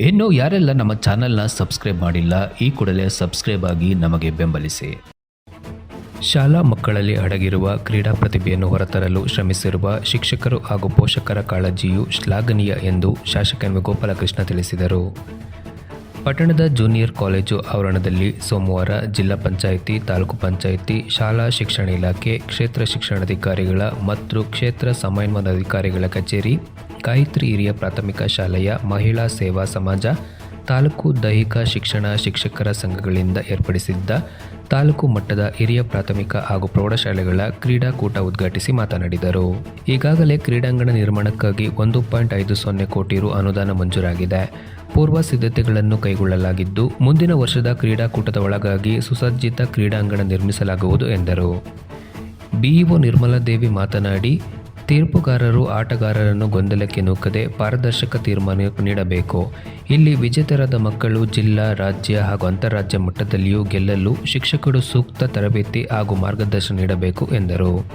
ಇನ್ನು ಯಾರೆಲ್ಲ ನಮ್ಮ ಚಾನೆಲ್ನ ಸಬ್ಸ್ಕ್ರೈಬ್ ಮಾಡಿಲ್ಲ, ಈ ಕೂಡಲೇ ಸಬ್ಸ್ಕ್ರೈಬ್ ಆಗಿ ನಮಗೆ ಬೆಂಬಲಿಸಿ ಶಾಲಾ ಮಕ್ಕಳಲ್ಲಿ ಅಡಗಿರುವ ಕ್ರೀಡಾ ಪ್ರತಿಭೆಯನ್ನು ಹೊರತರಲು ಶ್ರಮಿಸಿರುವ ಶಿಕ್ಷಕರು ಹಾಗೂ ಪೋಷಕರ ಕಾಳಜಿಯು ಶ್ಲಾಘನೀಯ ಎಂದು ಶಾಸಕ ಎಂ. ಗೋಪಾಲಕೃಷ್ಣ ತಿಳಿಸಿದರು ಪಟ್ಟಣದ ಜೂನಿಯರ್ ಕಾಲೇಜು ಆವರಣದಲ್ಲಿ ಸೋಮವಾರ ಜಿಲ್ಲಾ ಪಂಚಾಯಿತಿ, ತಾಲೂಕು ಪಂಚಾಯಿತಿ, ಶಾಲಾ ಶಿಕ್ಷಣ ಇಲಾಖೆ, ಕ್ಷೇತ್ರ ಶಿಕ್ಷಣಾಧಿಕಾರಿಗಳ ಮತ್ತು ಕ್ಷೇತ್ರ ಸಮನ್ವಯಾಧಿಕಾರಿಗಳ ಕಚೇರಿ ಗಾಯತ್ರಿ ಹಿರಿಯ ಪ್ರಾಥಮಿಕ ಶಾಲೆಯ ಮಹಿಳಾ ಸೇವಾ ಸಮಾಜ, ತಾಲೂಕು ದೈಹಿಕ ಶಿಕ್ಷಣ ಶಿಕ್ಷಕರ ಸಂಘಗಳಿಂದ ಏರ್ಪಡಿಸಿದ್ದ ತಾಲೂಕು ಮಟ್ಟದ ಹಿರಿಯ ಪ್ರಾಥಮಿಕ ಹಾಗೂ ಪ್ರೌಢಶಾಲೆಗಳ ಕ್ರೀಡಾಕೂಟ ಉದ್ಘಾಟಿಸಿ ಮಾತನಾಡಿದರು. ಈಗಾಗಲೇ ಕ್ರೀಡಾಂಗಣ ನಿರ್ಮಾಣಕ್ಕಾಗಿ ಒಂದು ಪಾಯಿಂಟ್ ಐದು ಸೊನ್ನೆ ಕೋಟಿ ರು ಅನುದಾನ ಮಂಜೂರಾಗಿದೆ. ಪೂರ್ವ ಸಿದ್ಧತೆಗಳನ್ನು ಕೈಗೊಳ್ಳಲಾಗಿದ್ದು, ಮುಂದಿನ ವರ್ಷದ ಕ್ರೀಡಾಕೂಟದ ಒಳಗಾಗಿ ಸುಸಜ್ಜಿತ ಕ್ರೀಡಾಂಗಣ ನಿರ್ಮಿಸಲಾಗುವುದು ಎಂದರು. ಬಿಇಒ ನಿರ್ಮಲಾದೇವಿ ಮಾತನಾಡಿ ತೀರ್ಪುಗಾರರು ಆಟಗಾರರನ್ನು ಗೊಂದಲಕ್ಕೆ ನೂಕದೆ ಪಾರದರ್ಶಕ ತೀರ್ಮಾನ ನೀಡಬೇಕು. ಇಲ್ಲಿ ವಿಜೇತರಾದ ಮಕ್ಕಳು ಜಿಲ್ಲಾ, ರಾಜ್ಯ ಹಾಗೂ ಅಂತಾರಾಜ್ಯ ಮಟ್ಟದಲ್ಲಿಯೂ ಗೆಲ್ಲಲು ಶಿಕ್ಷಕರು ಸೂಕ್ತ ತರಬೇತಿ ಹಾಗೂ ಮಾರ್ಗದರ್ಶನ ನೀಡಬೇಕು ಎಂದರು.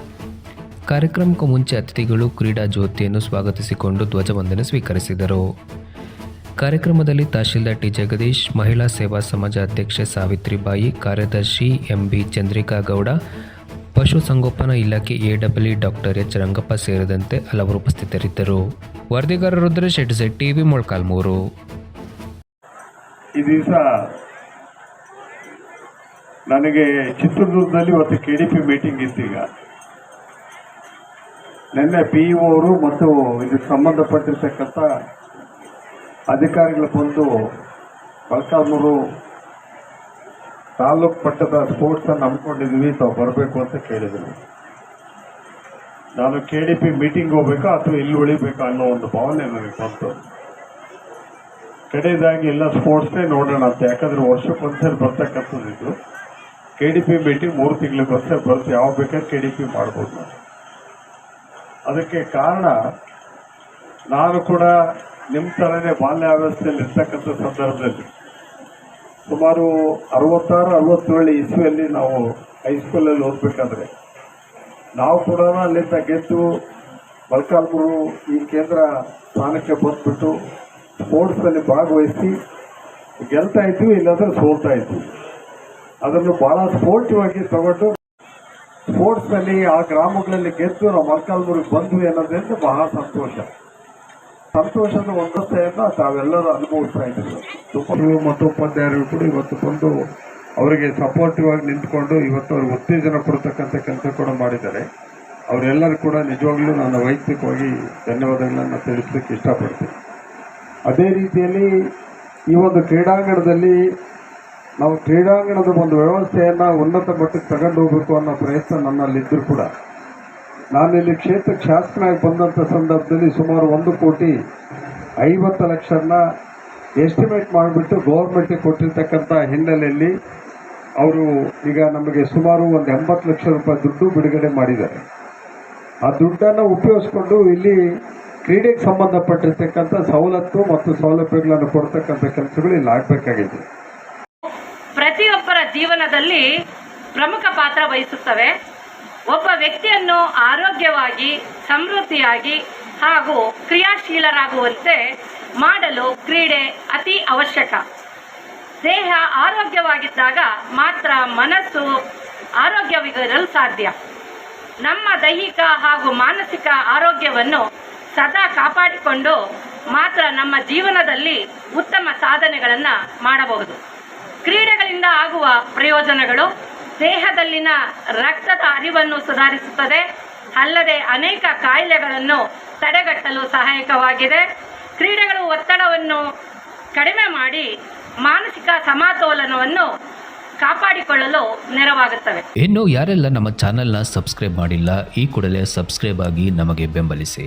ಕಾರ್ಯಕ್ರಮಕ್ಕೂ ಮುಂಚೆ ಅತಿಥಿಗಳು ಕ್ರೀಡಾ ಜ್ಯೋತಿಯನ್ನು ಸ್ವಾಗತಿಸಿಕೊಂಡು ಧ್ವಜವಂದನೆ ಸ್ವೀಕರಿಸಿದರು. ಕಾರ್ಯಕ್ರಮದಲ್ಲಿ ತಹಶೀಲ್ದಾರ್ ಟಿ. ಜಗದೀಶ್, ಮಹಿಳಾ ಸೇವಾ ಸಮಾಜ ಅಧ್ಯಕ್ಷೆ ಸಾವಿತ್ರಿಬಾಯಿ, ಕಾರ್ಯದರ್ಶಿ ಎಂಬಿ ಚಂದ್ರಿಕಾ ಗೌಡ ಪಶುಸಂಗೋಪನಾ ಇಲಾಖೆ ಎಡಬ್ಲ್ಯೂ ಡಾಕ್ಟರ್ ಎಚ್ ರಂಗಪ್ಪ ಸೇರಿದಂತೆ ಹಲವರು ಉಪಸ್ಥಿತರಿದ್ದರು. ವರದಿಗಾರ ರುದ್ರೇಶ್ ಶೆಟ್ಟಿ ಟಿವಿ ಮೊಳಕಾಲ್ಮೂರು. ಈ ದಿವಸ ನನಗೆ ಚಿತ್ರದುರ್ಗದಲ್ಲಿ ಇವತ್ತು ಕೆ ಡಿ ಪಿ ಮೀಟಿಂಗ್ ಇತ್ತು ಈಗ ನಿನ್ನೆ ಪಿ ಅವರು ಮತ್ತು ಇದಕ್ಕೆ ಸಂಬಂಧಪಟ್ಟಿರ್ತಕ್ಕಂಥ ಅಧಿಕಾರಿಗಳು ಬಂದು ಮೊಳಕಾಲ್ಮೂರು ತಾಲೂಕು ಮಟ್ಟದ ಸ್ಪೋರ್ಟ್ಸನ್ನು ಹಮ್ಮಿಕೊಂಡಿದ್ವಿ ತಾವು ಬರಬೇಕು ಅಂತ ಕೇಳಿದರು ನಾನು ಕೆ ಡಿ ಪಿ ಮೀಟಿಂಗ್ ಹೋಗ್ಬೇಕಾ ಅಥವಾ ಇಲ್ಲಿ ಉಳಿಬೇಕಾ ಅನ್ನೋ ಒಂದು ಭಾವನೆ ನನಗೆ ಬಂತು. ಕಡೆಯದಾಗಿ ಎಲ್ಲ ಸ್ಪೋರ್ಟ್ಸ್ನೇ ನೋಡೋಣ ಅಂತ, ಯಾಕಂದ್ರೆ ವರ್ಷಕ್ಕೊಂದ್ಸರಿ ಬರ್ತಕ್ಕಂಥದ್ದಿದ್ದು ಬರ್ತಕ್ಕಂಥದ್ದು ಕೆ ಡಿ ಪಿ ಮೀಟಿಂಗ್ ಮೂರು ತಿಂಗಳಿಗೆ ಒಂದ್ಸರಿ ಬರುತ್ತೆ ಯಾವ ಬೇಕಾದ್ರೆ ಕೆ ಡಿ ಪಿ ಮಾಡ್ಬೋದು. ಅದಕ್ಕೆ ಕಾರಣ, ನಾನು ಕೂಡ ನಿಮ್ಮ ಥರನೇ ಬಾಲ್ಯಾವಸ್ಥೆಯಲ್ಲಿ ಇರ್ತಕ್ಕಂಥ ಸಂದರ್ಭದಲ್ಲಿ ಸುಮಾರು ಅರವತ್ತಾರು, ಅರವತ್ತೇಳು ಇಸ್ವಿಯಲ್ಲಿ ನಾವು ಹೈಸ್ಕೂಲಲ್ಲಿ ಓದಬೇಕಾದ್ರೆ. ನಾವು ಕೂಡ ಅಲ್ಲಿಂದ ಗೆದ್ದು ಮೊಳಕಾಲ್ಮೂರು ಈ ಕೇಂದ್ರ ಸ್ಥಾನಕ್ಕೆ ಬಂದ್ಬಿಟ್ಟು ಸ್ಪೋರ್ಟ್ಸಲ್ಲಿ ಭಾಗವಹಿಸಿ ಗೆಲ್ತಾ ಇದ್ವಿ, ಇಲ್ಲಾಂದರೆ ಸೋಲ್ತಾ ಇದ್ವಿ. ಅದನ್ನು ಭಾಳ ಸ್ಪೋರ್ಟಿವಾಗಿ ತಗೊಂಡು ಸ್ಪೋರ್ಟ್ಸ್ನಲ್ಲಿ ಆ ಗ್ರಾಮಗಳಲ್ಲಿ ಗೆದ್ದು ನಾವು ಮಲ್ಕಾಲ್ಮೂರಿಗೆ ಬಂದ್ವಿ ಅನ್ನೋದ್ರಿಂದ ಬಹಳ ಸಂತೋಷ. ಸಂತೋಷದ ಒಂದತೆಯನ್ನು ತಾವೆಲ್ಲರೂ ಅನುಭವಿಸ್ತಾ ಇದ್ದೀವಿ ತುಂಬ ಮತ್ತು ಉಪಾಧ್ಯಾಯರು ಕೂಡ ಇವತ್ತು ಬಂದು ಅವರಿಗೆ ಸಪೋರ್ಟಿವ್ ಆಗಿ ನಿಂತ್ಕೊಂಡು ಇವತ್ತು ಅವ್ರಿಗೆ ಉತ್ತೇಜನ ಕೊಡ್ತಕ್ಕಂಥ ಕೆಲಸ ಕೂಡ ಮಾಡಿದ್ದಾರೆ. ಅವರೆಲ್ಲರೂ ಕೂಡ ನಿಜವಾಗ್ಲೂ ನಾನು ವೈಯಕ್ತಿಕವಾಗಿ ಧನ್ಯವಾದಗಳನ್ನು ತಿಳಿಸ್ಲಿಕ್ಕೆ ಇಷ್ಟಪಡ್ತೀನಿ. ಅದೇ ರೀತಿಯಲ್ಲಿ ಈ ಒಂದು ಕ್ರೀಡಾಂಗಣದಲ್ಲಿ ನಾವು ಕ್ರೀಡಾಂಗಣದ ಒಂದು ವ್ಯವಸ್ಥೆಯನ್ನು ಉನ್ನತ ಮಟ್ಟಕ್ಕೆ ತಗೊಂಡು ಹೋಗಬೇಕು ಅನ್ನೋ ಪ್ರಯತ್ನ ನನ್ನಲ್ಲಿದ್ದರೂ ಕೂಡ ನಾನಿಲ್ಲಿ ಕ್ಷೇತ್ರಕ್ಕೆ ಶಾಸಕನಾಗಿ ಬಂದಂಥ ಸಂದರ್ಭದಲ್ಲಿ ಸುಮಾರು ಒಂದು ಕೋಟಿ ಐವತ್ತು ಲಕ್ಷನ ಎಸ್ಟಿಮೇಟ್ ಮಾಡಿಬಿಟ್ಟು ಗೌರ್ಮೆಂಟಿಗೆ ಕೊಟ್ಟಿರ್ತಕ್ಕಂಥ ಹಿನ್ನೆಲೆಯಲ್ಲಿ ಅವರು ಈಗ ನಮಗೆ ಸುಮಾರು ಒಂದು ಎಂಬತ್ತು ಲಕ್ಷ ರೂಪಾಯಿ ದುಡ್ಡು ಬಿಡುಗಡೆ ಮಾಡಿದ್ದಾರೆ. ಆ ದುಡ್ಡನ್ನು ಉಪಯೋಗಿಸ್ಕೊಂಡು ಇಲ್ಲಿ ಕ್ರೀಡೆಗೆ ಸಂಬಂಧಪಟ್ಟಿರ್ತಕ್ಕಂಥ ಸವಲತ್ತು ಮತ್ತು ಸೌಲಭ್ಯಗಳನ್ನು ಕೊಡ್ತಕ್ಕಂಥ ಕೆಲಸಗಳು ಇಲ್ಲಿ ಆಗಬೇಕಾಗಿದೆ. ಪ್ರತಿಯೊಬ್ಬರ ಜೀವನದಲ್ಲಿ ಪ್ರಮುಖ ಪಾತ್ರ ವಹಿಸುತ್ತವೆ. ಒಬ್ಬ ವ್ಯಕ್ತಿಯನ್ನು ಆರೋಗ್ಯವಾಗಿ, ಸಮೃದ್ಧಿಯಾಗಿ ಹಾಗೂ ಕ್ರಿಯಾಶೀಲರಾಗುವಂತೆ ಮಾಡಲು ಕ್ರೀಡೆ ಅತಿ ಅವಶ್ಯಕ. ದೇಹ ಆರೋಗ್ಯವಾಗಿದ್ದಾಗ ಮಾತ್ರ ಮನಸ್ಸು ಆರೋಗ್ಯವಿರಲು ಸಾಧ್ಯ. ನಮ್ಮ ದೈಹಿಕ ಹಾಗೂ ಮಾನಸಿಕ ಆರೋಗ್ಯವನ್ನು ಸದಾ ಕಾಪಾಡಿಕೊಂಡು ಮಾತ್ರ ನಮ್ಮ ಜೀವನದಲ್ಲಿ ಉತ್ತಮ ಸಾಧನೆಗಳನ್ನು ಮಾಡಬಹುದು. ಕ್ರೀಡೆಗಳಿಂದ ಆಗುವ ಪ್ರಯೋಜನಗಳು ದೇಹದಲ್ಲಿನ ರಕ್ತದ ಅರಿವನ್ನು ಸುಧಾರಿಸುತ್ತದೆ. ಅಲ್ಲದೆ ಅನೇಕ ಕಾಯಿಲೆಗಳನ್ನು ತಡೆಗಟ್ಟಲು ಸಹಾಯಕವಾಗಿದೆ. ಕ್ರೀಡೆಗಳು ಒತ್ತಡವನ್ನು ಕಡಿಮೆ ಮಾಡಿ ಮಾನಸಿಕ ಸಮತೋಲನವನ್ನು ಕಾಪಾಡಿಕೊಳ್ಳಲು ನೆರವಾಗುತ್ತವೆ. ಇನ್ನು ಯಾರೆಲ್ಲ ನಮ್ಮ ಚಾನೆಲ್ನ ಸಬ್ಸ್ಕ್ರೈಬ್ ಮಾಡಿಲ್ಲ, ಈ ಕೂಡಲೇ ಸಬ್ಸ್ಕ್ರೈಬ್ ಆಗಿ ನಮಗೆ ಬೆಂಬಲಿಸಿ.